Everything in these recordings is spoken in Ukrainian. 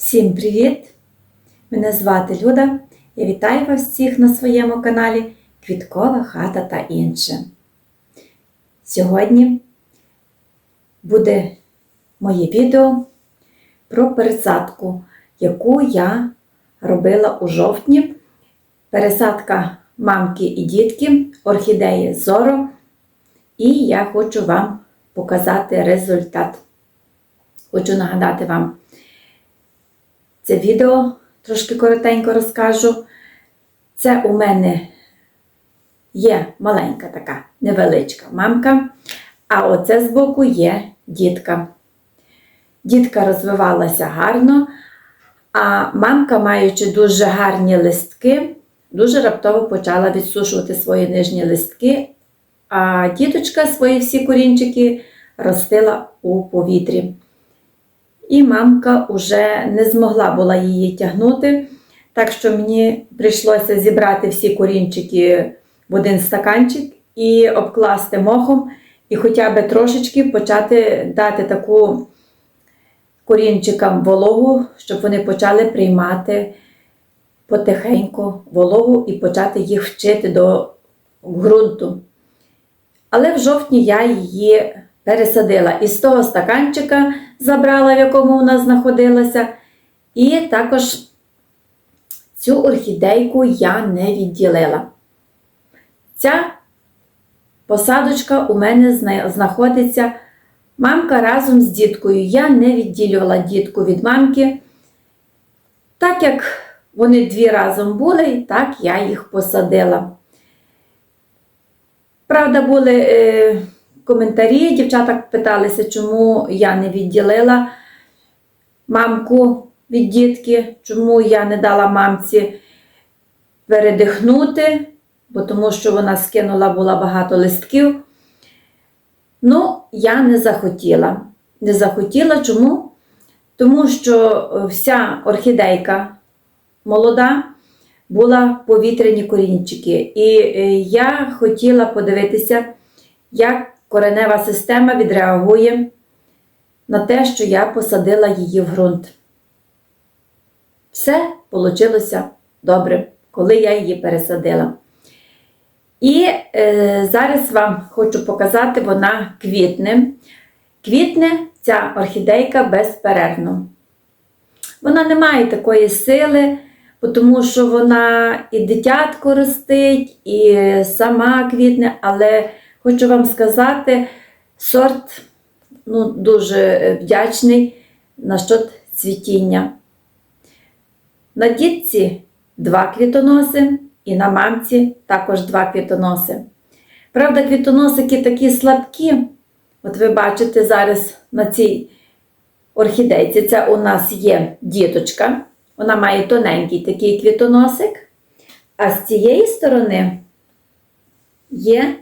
Всім привіт! Мене звати Люда. Я вітаю вас всіх на своєму каналі Квіткова хата та інше. Сьогодні буде моє відео про пересадку, яку я робила у жовтні. Пересадка мамки і дітки, орхідеї Зоро. І я хочу вам показати результат. Хочу нагадати вам це відео, трошки коротенько розкажу. Це у мене є маленька така невеличка мамка, а оце збоку є дітка. Дітка розвивалася гарно, а мамка, маючи дуже гарні листки, дуже раптово почала відсушувати свої нижні листки, а діточка свої всі корінчики ростила у повітрі. І мамка вже не змогла була її тягнути, так що мені прийшлося зібрати всі корінчики в один стаканчик і обкласти мохом, і хоча б трошечки почати дати таку корінчикам вологу, щоб вони почали приймати потихеньку вологу і почати їх вчити до ґрунту. Але в жовтні я її пересадила із того стаканчика, забрала, в якому вона знаходилася. І також цю орхідейку я не відділила. Ця посадочка у мене знаходиться мамка разом з діткою. Я не відділювала дітку від мамки. Так як вони дві разом були, так я їх посадила. Правда, були. Е коментарі. Дівчата питалися, чому я не відділила мамку від дітки, чому я не дала мамці передихнути, бо тому що вона скинула була багато листків. Ну, я не захотіла. Не захотіла чому? Тому що вся орхідейка молода була повітряні корінчики. І е, я хотіла подивитися, як коренева система відреагує на те, що я посадила її в ґрунт. Все вийшло добре, коли я її пересадила. І е, зараз вам хочу показати, вона квітне. Квітне ця орхідейка безперервно. Вона не має такої сили, тому що вона і дитятко ростить, і сама квітне, але Хочу вам сказати, сорт ну, дуже вдячний на щот цвітіння. На дітці два квітоноси, і на мамці також два квітоноси. Правда, квітоносики такі слабкі. От ви бачите зараз на цій орхідейці, це у нас є діточка. Вона має тоненький такий квітоносик. А з цієї сторони є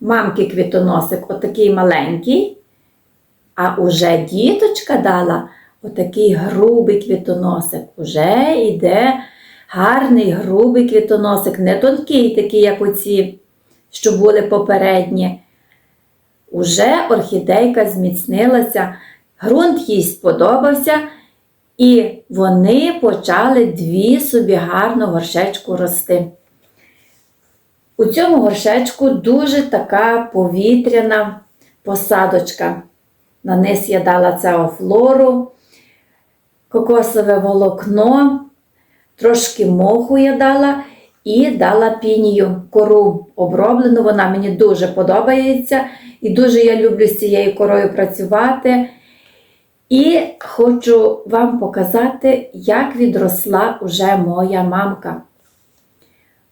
мамки квітоносик отакий маленький, а уже діточка дала отакий грубий квітоносик. Уже йде гарний грубий квітоносик, не тонкий, такий, як оці, що були попередні. Уже орхідейка зміцнилася, ґрунт їй сподобався, і вони почали дві собі гарно горшечку рости. У цьому горшечку дуже така повітряна посадочка. На низ я дала цеофлору, кокосове волокно, трошки моху я дала і дала пінію кору оброблену. Вона мені дуже подобається. І дуже я люблю з цією корою працювати. І хочу вам показати, як відросла уже моя мамка.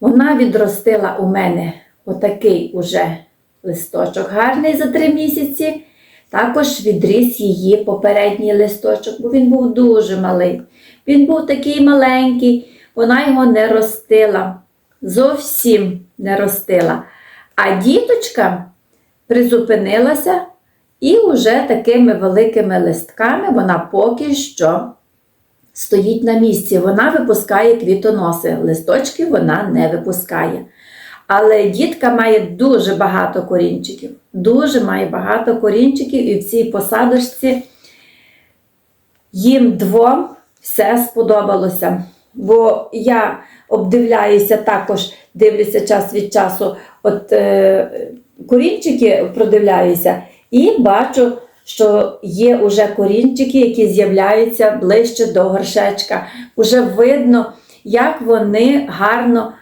Вона відростила у мене отакий уже листочок гарний за три місяці. Також відріс її попередній листочок, бо він був дуже малий. Він був такий маленький, вона його не ростила. Зовсім не ростила. А діточка призупинилася і вже такими великими листками вона поки що стоїть на місці, вона випускає квітоноси, листочки вона не випускає. Але дітка має дуже багато корінчиків. Дуже має багато корінчиків, і в цій посадочці їм двом все сподобалося. Бо я обдивляюся також, дивлюся час від часу, от е, корінчики продивляюся і бачу, що є уже корінчики, які з'являються ближче до горшечка. Уже видно, як вони гарно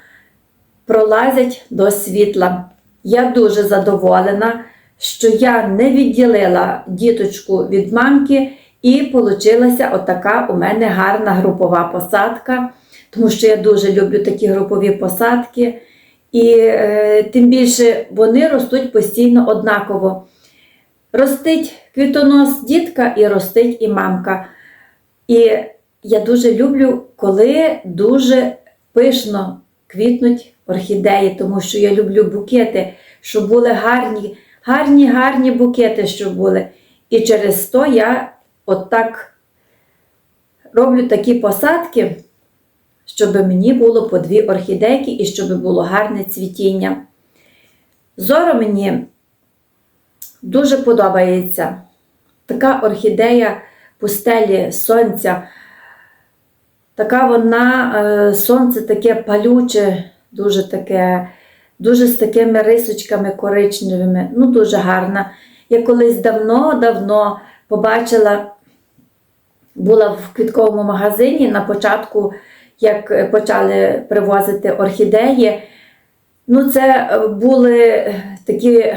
пролазять до світла. Я дуже задоволена, що я не відділила діточку від мамки, і получилася отака у мене гарна групова посадка, тому що я дуже люблю такі групові посадки. І е, тим більше вони ростуть постійно однаково. Ростить квітонос дітка і ростить і мамка. І я дуже люблю, коли дуже пишно квітнуть орхідеї, тому що я люблю букети, щоб були гарні, гарні, гарні букети, щоб були. І через то я отак роблю такі посадки, щоб мені було по дві орхідейки і щоб було гарне цвітіння. Зоро мені дуже подобається. Така орхідея пустелі сонця. Така вона, е, сонце таке палюче, дуже таке, дуже з такими рисочками коричневими, ну дуже гарна. Я колись давно-давно побачила, була в квітковому магазині на початку, як почали привозити орхідеї. Ну, це були такі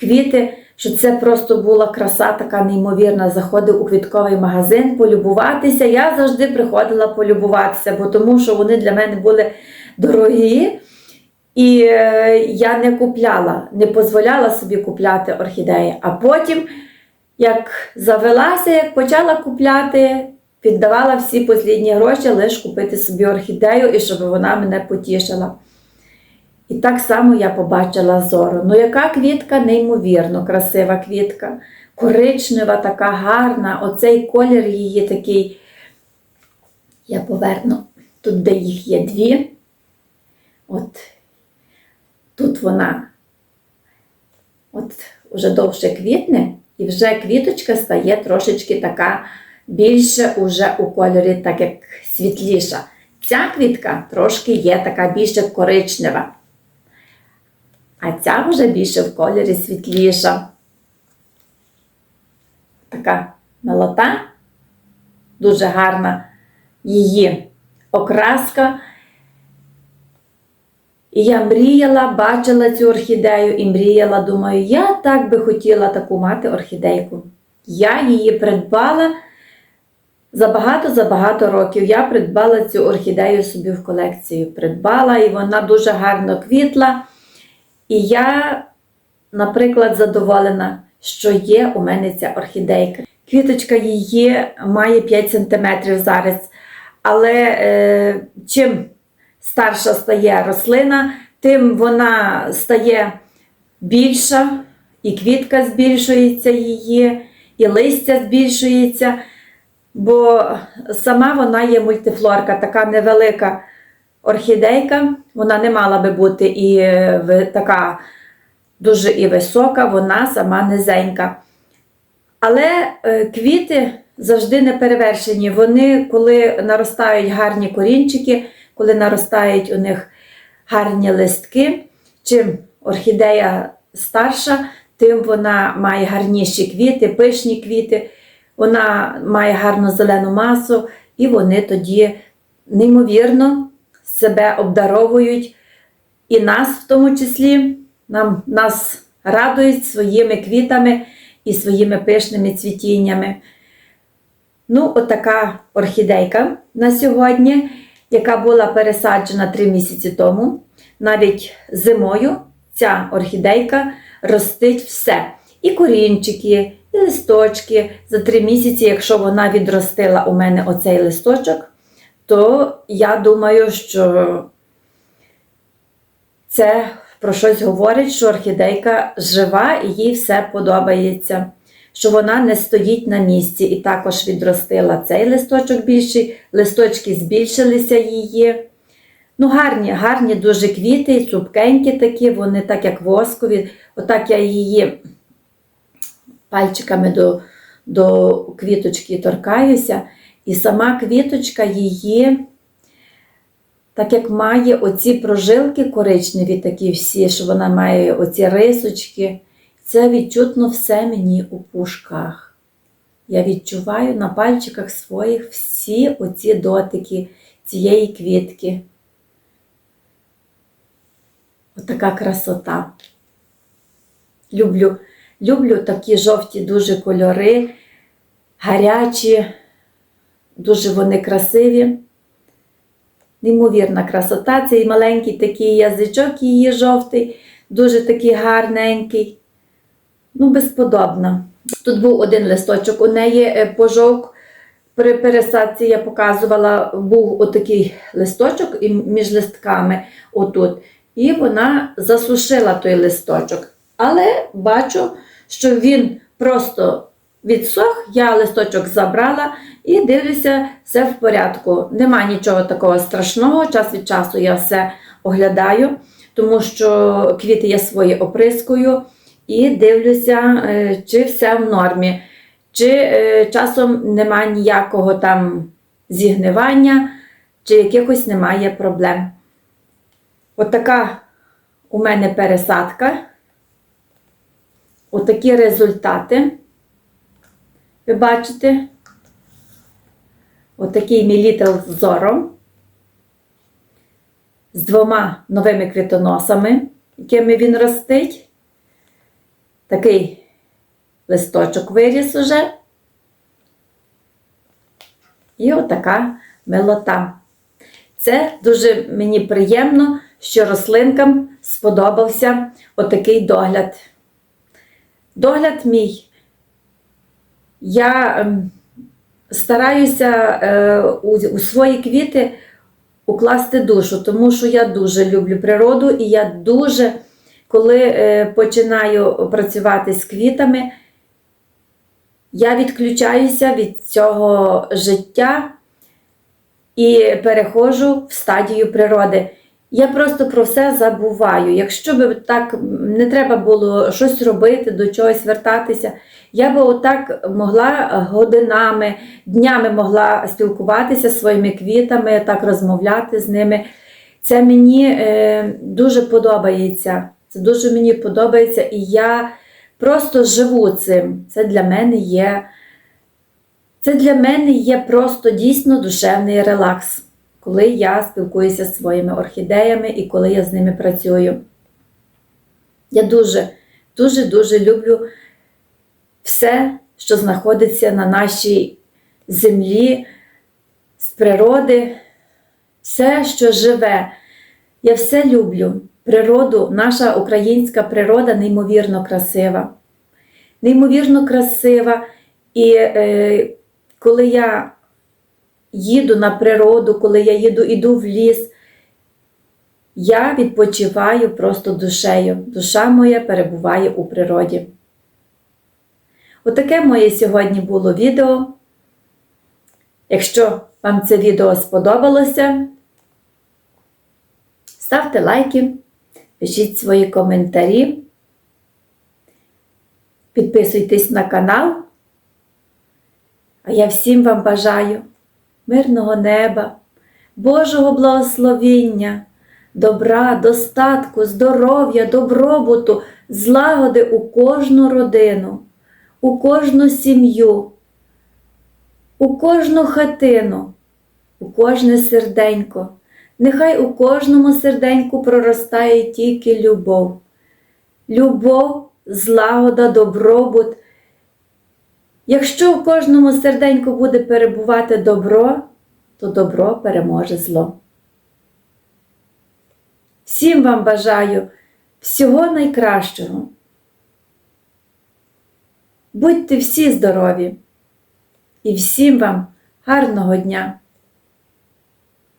квіти, що це просто була краса така неймовірна. Заходив у квітковий магазин полюбуватися. Я завжди приходила полюбуватися, бо тому що вони для мене були дорогі. І е, я не купляла, не дозволяла собі купляти орхідеї. А потім, як завелася, як почала купляти, віддавала всі послідні гроші лише купити собі орхідею і щоб вона мене потішила. І так само я побачила зору. Ну, яка квітка, неймовірно, красива квітка, коричнева, така гарна. Оцей колір її такий. Я поверну тут, де їх є дві. От тут вона от вже довше квітне, і вже квіточка стає трошечки така більше уже у кольорі, так як світліша. Ця квітка трошки є така більше коричнева. А ця вже більше в кольорі світліша. Така милота, дуже гарна її окраска. І я мріяла, бачила цю орхідею і мріяла, думаю, я так би хотіла таку мати орхідейку. Я її придбала за багато-за багато років. Я придбала цю орхідею собі в колекцію. Придбала, і вона дуже гарно квітла. І я, наприклад, задоволена, що є у мене ця орхідейка. Квіточка її має 5 см зараз. Але е, чим старша стає рослина, тим вона стає більша, і квітка збільшується її, і листя збільшується. Бо сама вона є мультифлорка, така невелика орхідейка, вона не мала би бути і е, така дуже і висока, вона сама низенька. Але е, квіти завжди не перевершені. Вони, коли наростають гарні корінчики, коли наростають у них гарні листки, чим орхідея старша, тим вона має гарніші квіти, пишні квіти, вона має гарну зелену масу, і вони тоді неймовірно себе обдаровують, і нас в тому числі, нам, нас радують своїми квітами і своїми пишними цвітіннями. Ну, отака орхідейка на сьогодні, яка була пересаджена 3 місяці тому. Навіть зимою ця орхідейка ростить все. І корінчики, і листочки. За 3 місяці, якщо вона відростила у мене оцей листочок, то я думаю, що це про щось говорить, що орхідейка жива і їй все подобається, що вона не стоїть на місці і також відростила цей листочок більший, листочки збільшилися її. Ну, гарні, гарні дуже квіти, цупкенькі такі, вони так як воскові. Отак я її пальчиками до, до квіточки торкаюся. І сама квіточка її, так як має оці прожилки коричневі, такі всі, що вона має оці рисочки, це відчутно все мені у пушках. Я відчуваю на пальчиках своїх всі оці дотики цієї квітки. Отака красота. Люблю, люблю такі жовті дуже кольори, гарячі, дуже вони красиві. Неймовірна красота. Цей маленький такий язичок її жовтий, дуже такий гарненький. Ну, безподобно. Тут був один листочок, у неї е, пожовк. При пересадці я показувала, був отакий листочок і між листками отут. І вона засушила той листочок. Але бачу, що він просто відсох, я листочок забрала і дивлюся, все в порядку. Нема нічого такого страшного. Час від часу я все оглядаю, тому що квіти я свої оприскую і дивлюся, е, чи все в нормі, чи е, часом немає ніякого там зігнивання, чи якихось немає проблем. Отака у мене пересадка. Отакі результати. Ви бачите? Отакий мій літл з зором. З двома новими квітоносами, якими він ростить. Такий листочок виріс уже. І отака милота. Це дуже мені приємно, що рослинкам сподобався отакий догляд. Догляд мій. Я ем, стараюся е, у, свої квіти укласти душу, тому що я дуже люблю природу і я дуже, коли е, починаю працювати з квітами, я відключаюся від цього життя і переходжу в стадію природи. Я просто про все забуваю. Якщо б так не треба було щось робити, до чогось вертатися, я би отак могла годинами, днями могла спілкуватися зі своїми квітами, так розмовляти з ними. Це мені е, дуже подобається. Це дуже мені подобається, і я просто живу цим. Це для мене є. Це для мене є просто дійсно душевний релакс, коли я спілкуюся зі своїми орхідеями і коли я з ними працюю. Я дуже, дуже, дуже люблю все, що знаходиться на нашій землі, з природи, все, що живе. Я все люблю. Природу, наша українська природа неймовірно красива. Неймовірно красива. І е, коли я їду на природу, коли я їду, іду в ліс, я відпочиваю просто душею. Душа моя перебуває у природі. Отаке моє сьогодні було відео. Якщо вам це відео сподобалося, ставте лайки, пишіть свої коментарі, підписуйтесь на канал. А я всім вам бажаю мирного неба, Божого благословіння, добра, достатку, здоров'я, добробуту, злагоди у кожну родину, у кожну сім'ю, у кожну хатину, у кожне серденько. Нехай у кожному серденьку проростає тільки любов. Любов, злагода, добробут. Якщо в кожному серденьку буде перебувати добро, то добро переможе зло. Всім вам бажаю всього найкращого. Будьте всі здорові і всім вам гарного дня!